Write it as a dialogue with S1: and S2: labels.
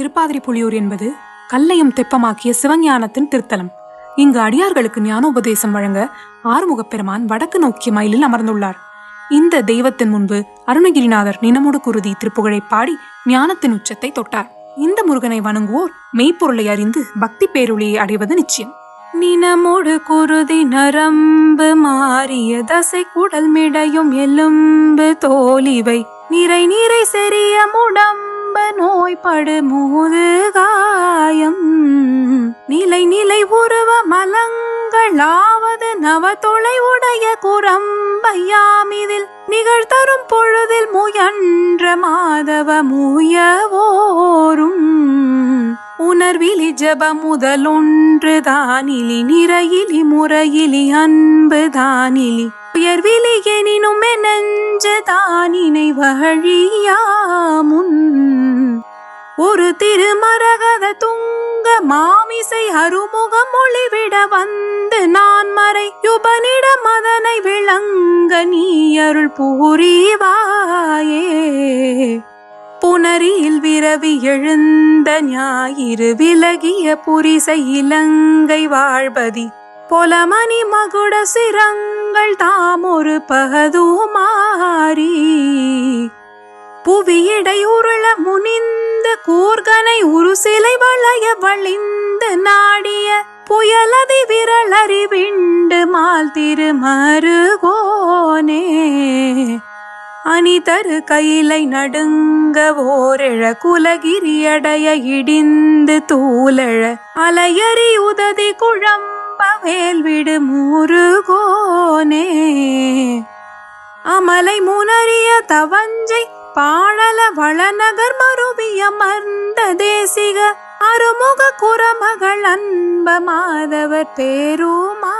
S1: திருப்பாதிரி புலியூர் என்பது கல்லையும் தெப்பமாக்கிய சிவஞானத்தின் திருத்தலம். இங்கு அடியார்களுக்கு ஞானோபதேசம் வழங்க ஆறுமுகப் பெருமான் வடக்கு நோக்கிய மயிலில் அமர்ந்துள்ளார். இந்த தெய்வத்தின் முன்பு அருணகிரிநாதர் நினமுடு குருதி திருப்புகழை பாடி ஞானத்தின் உச்சத்தை தொட்டார். இந்த முருகனை வணங்குவோர் மெய்ப்பொருளை அறிந்து பக்தி பேருளியை அடைவது நிச்சயம். நினமோடு குருதி நரம்பு மாறிய தசை குடல் மிடையும் எலும்பு தோலிவை நிறை நிறை செறிய முடம்ப நோய்படு மூதுகாயம் நிலை நிலை உருவ மலங்களாவது நவ தொலை உடைய குரம்பையாமிதில் நிகழ்தரும் பொழுதில் முயன்ற மாதவ முயவோரும் உணர்விலி ஜப முதலொன்று தானிலி நிறையிலி முறையிலி அன்பு தானிலி. உயர்விலி எனினும் நெஞ்ச தானினை வழியாம். திருமரகத துங்க மாமிசை அருமுகம் ஒளிவிட வந்து நான் மறை யுபனிட மதனை விளங்க நீ அருள் புரிவாயே. புனரியில் விரவி எழுந்த ஞாயிறு விலகிய புரிசை இலங்கை வாழ்பதி பொலமணி மகுட சிரங்கள் தாம் ஒரு பகதுமாரி புவியடையுருள முனிந்த கூர்கனை உரு சிலை வளைய வழிந்து நாடிய புயலதி விரலறி விண்டு மால் திருமருகோனே. அணிதரு கையிலை நடுங்க ஓரிழ குலகிரியடைய இடிந்து தூலழ அலையறி உததி குழம்ப வேல்விடு முருகோனே. அமலை முனறிய தவஞ்சை பாழல வளநகர் மருவிய மர்ந்த தேசிக அருமுக குரமகள் அன்ப மாதவர் பேருமா